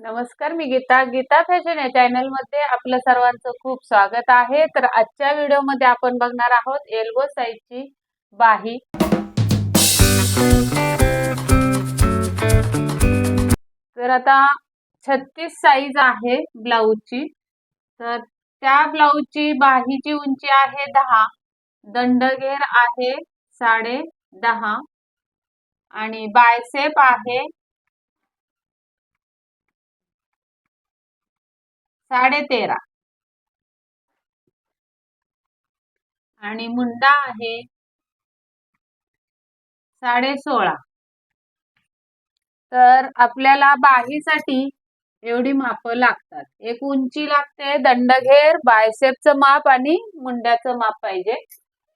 नमस्कार मी गीता. गीता फॅशन या चॅनलमध्ये आपलं सर्वांचं खूप स्वागत आहे. तर आजच्या व्हिडिओमध्ये आपण बघणार आहोत एल्बो साईजची बाही. तर आता छत्तीस साईज आहे ब्लाऊजची. तर त्या ब्लाऊजची बाहीची उंची आहे दहा. दंडघेर आहे साडे दहा. आणि बायसेप आहे साडे तेरा आणि मुंडा आहे साडे सोळा तर आपल्याला बाहीसाठी एवढी माप लागतात. एक उंची लागते दंडघेर बायसेपचं माप आणि मुंड्याचं माप पाहिजे.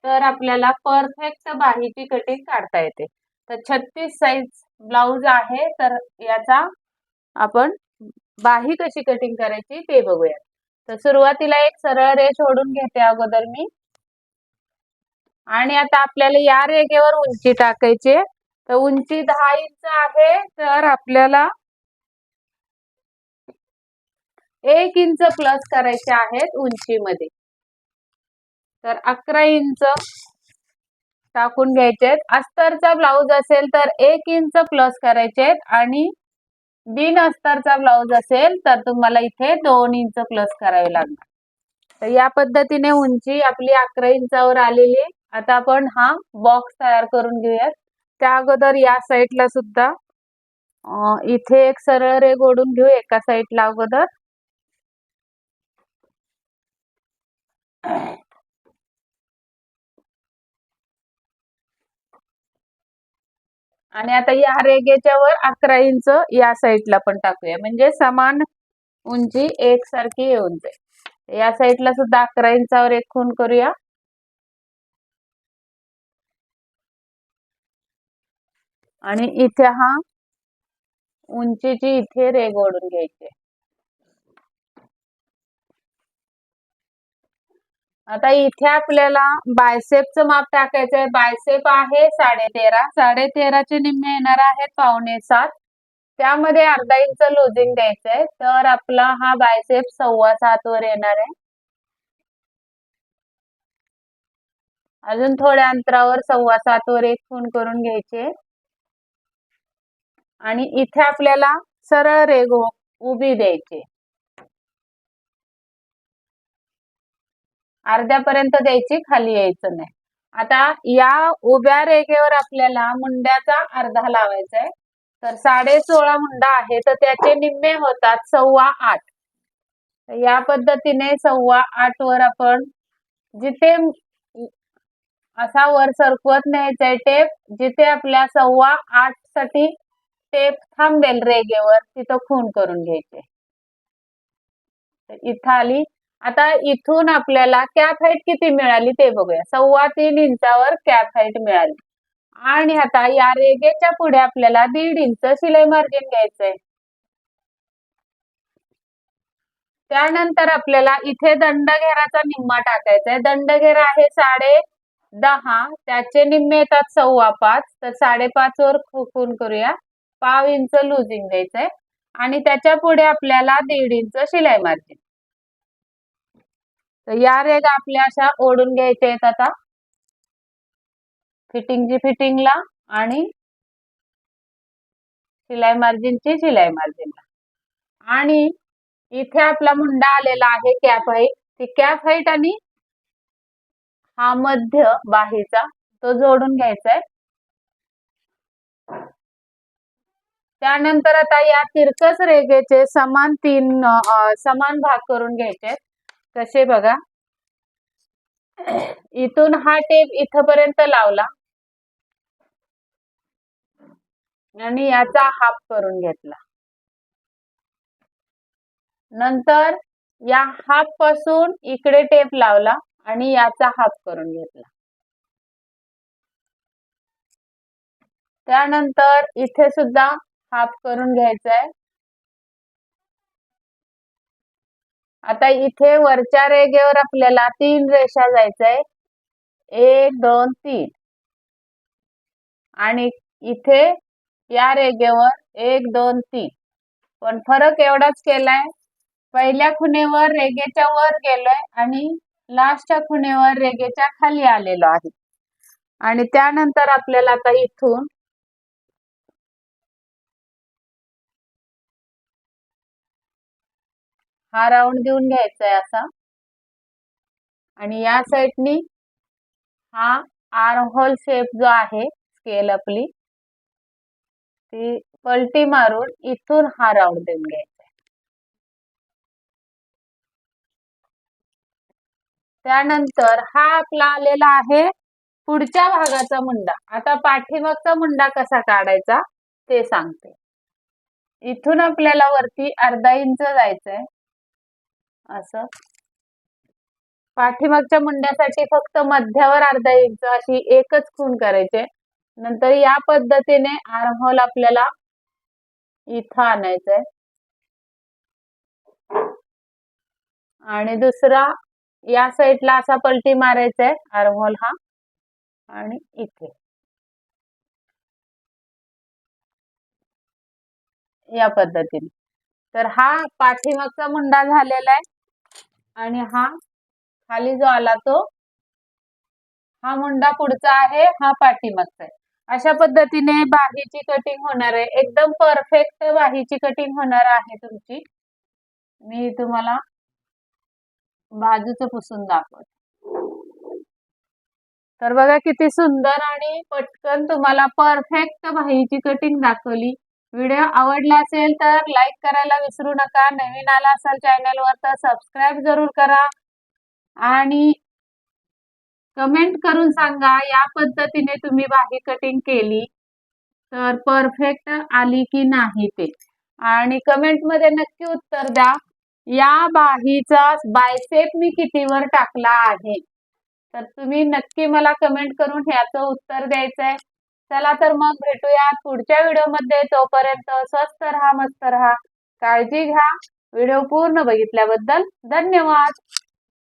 तर आपल्याला परफेक्ट बाहीची कटिंग काढता येते. तर छत्तीस साईज ब्लाऊज आहे तर याचा आपण बाही कशी कटिंग करायची ते बघूया तर सुरुवातीला एक सरळ रेष ओढून घेते अगोदर मी. आणि आता आपल्याला या रेगेवर उंची टाकायची तर उंची दहा इंच आहे तर आपल्याला एक इंच प्लस करायचे आहेत उंचीमध्ये. तर अकरा इंच टाकून घ्यायचे आहेत. अस्तरचा ब्लाऊज असेल तर एक इंच प्लस करायचे आहेत. आणि बिन अस्तरचा ब्लाऊज असेल तर तुम्हाला इथे दोन इंच प्लस करावे लागणार. तर या पद्धतीने उंची आपली अकरा इंचावर आलेली आहे. आता आपण हा बॉक्स तयार करून घेऊयात. त्या अगोदर या साईडला सुद्धा इथे एक सरळ रेग ओढून घेऊ एका साईडला अगोदर. आणि आता या रेगेच्या वर अकरा इंच या साईडला पण टाकूया. म्हणजे समान उंची एकसारखी येऊन जाईल. या साईडला सुद्धा अकरा इंचावर एक खून करूया. आणि इथे हा उंचीची इथे रेग ओढून घ्यायची आता इथे आपल्याला बायसेपचं माप टाकायचं आहे. बायसेप आहे साडे तेरा साडे निम्मे येणार आहेत पावणे सात. त्यामध्ये अर्धा इंच लुजिंग द्यायचं आहे. तर आपला हा बायसेप सव्वा सात वर येणार आहे. अजून थोड्या अंतरावर सव्वा सात वर एक खून करून घ्यायचे आणि इथे आपल्याला सरळ रेघ उभी द्यायची अर्ध्यापर्यंत द्यायची खाली यायचं नाही. आता या उभ्या रेगेवर आपल्याला मुंड्याचा अर्धा लावायचा आहे तर साडे सोळा मुंडा आहे तर त्याचे निम्मे होतात सव्वा आठ. या पद्धतीने सव्वा आठ वर आपण जिथे असा वर सरकवत न्यायचा टेप जिथे आपल्या सव्वा आठसाठी टेप थांबेल रेगेवर तिथं खून करून घ्यायचे. इथं आली आता इथून आपल्याला कॅप हाईट किती मिळाली ते बघूया. सव्वा तीन इंचावर कॅप हाईट मिळाली. आणि आता या रेगेच्या पुढे आपल्याला दीड इंच शिलाई मार्जिन घ्यायचंय. त्यानंतर आपल्याला इथे दंडघेराचा निम्मा टाकायचा आहे दंडघेर आहे साडे दहा त्याचे निम्मे येतात सव्वा पाच. तर साडेपाच वर खुकून करूया. पाव इंच लुजिंग द्यायचंय. आणि त्याच्या पुढे आपल्याला दीड इंच शिलाई मार्जिन तर या रेग आपल्या अशा ओढून घ्यायच्या आहेत आता. फिटिंगची फिटिंगला आणि शिलाई मार्जिनची शिलाई मार्जिनला. आणि इथे आपला मुंडा आलेला आहे कॅप हाईट ती कॅप हाईट आणि हा मध्य बाहीचा तो जोडून घ्यायचा आहे. त्यानंतर आता या तिरकस रेगेचे समान तीन समान भाग करून घ्यायचे कसे बघा? इथून हा टेप इथपर्यंत लावला. आणि याचा हाफ करून घेतला. नंतर या हाफपासून इकडे टेप लावला आणि याचा हाफ करून घेतला. त्यानंतर इथे सुद्धा हाफ करून घ्यायचा आहे आता इथे वरच्या रेगेवर आपल्याला तीन रेषा जायचंय. एक दोन तीन. आणि इथे या रेगेवर एक दोन तीन. पण फरक एवढाच केलाय पहिल्या खुणेवर रेगेच्या वर गेलोय आणि लास्टच्या खुणेवर रेगेच्या खाली आलेलो आहे. आणि त्यानंतर आपल्याला आता इथून हा राऊंड देऊन घ्यायचा आहे असा. आणि या साईडनी हा आर्म होल शेप जो आहे स्केल आपली ती पलटी मारून इथून हा राऊंड देऊन घ्यायचा आहे त्यानंतर हा आपला आलेला आहे पुढच्या भागाचा मुंडा. आता पाठीमागचा मुंडा कसा काढायचा ते सांगते. इथून आपल्याला वरती अर्धा इंच जायचंय. असं. पाठीमागच्या मुंड्यासाठी फक्त मध्यावर अर्धा इंच अशी एकच खून करायचे. नंतर या पद्धतीने आर्महोल आपल्याला इथं आणायचंय. आणि दुसरा या साईडला असा पलटी मारायचा आहे आर्महोल हा. आणि इथे. या पद्धतीने. तर हा पाठीमागचा मुंडा झालेला आहे. आणि हा खाली जो आला तो हा मुंडा पुढचा आहे हा पाठीमागचा आहे. अशा पद्धतीने बाहीची कटिंग होणार आहे. एकदम परफेक्ट बाहीची कटिंग होणार आहे तुमची. मी तुम्हाला बाजूचं पुसून दाखवत. तर बघा किती सुंदर आणि पटकन तुम्हाला परफेक्ट बाहीची कटिंग दाखवली. व्हिडिओ आवडला असेल तर लाईक करायला विसरू नका. नवीन आला असेल चॅनलवर तर सबस्क्राईब जरूर करा. आणि कमेंट करून सांगा या पद्धतीने तुम्ही बाही कटिंग केली तर परफेक्ट आली की नाही ते. आणि कमेंटमध्ये नक्की उत्तर द्या. या बाहीचा बायसेप मी कितीवर टाकला आहे? तर तुम्ही नक्की मला कमेंट करून ह्याचं उत्तर द्यायचं आहे चला तर मग भेटूया पुढच्या व्हिडिओमध्ये तोपर्यंत स्वस्त राहा मस्त राहा. काळजी घ्या. व्हिडिओ पूर्ण बघितल्याबद्दल धन्यवाद.